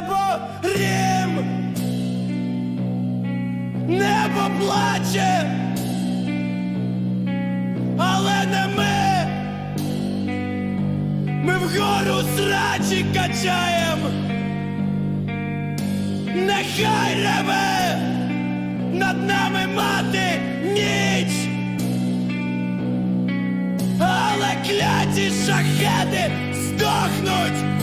небо рім, небо плаче, але не ми. Ми вгору срачі качаєм, нехай реве над нами мати ніч. Але кляті шахети здохнуть!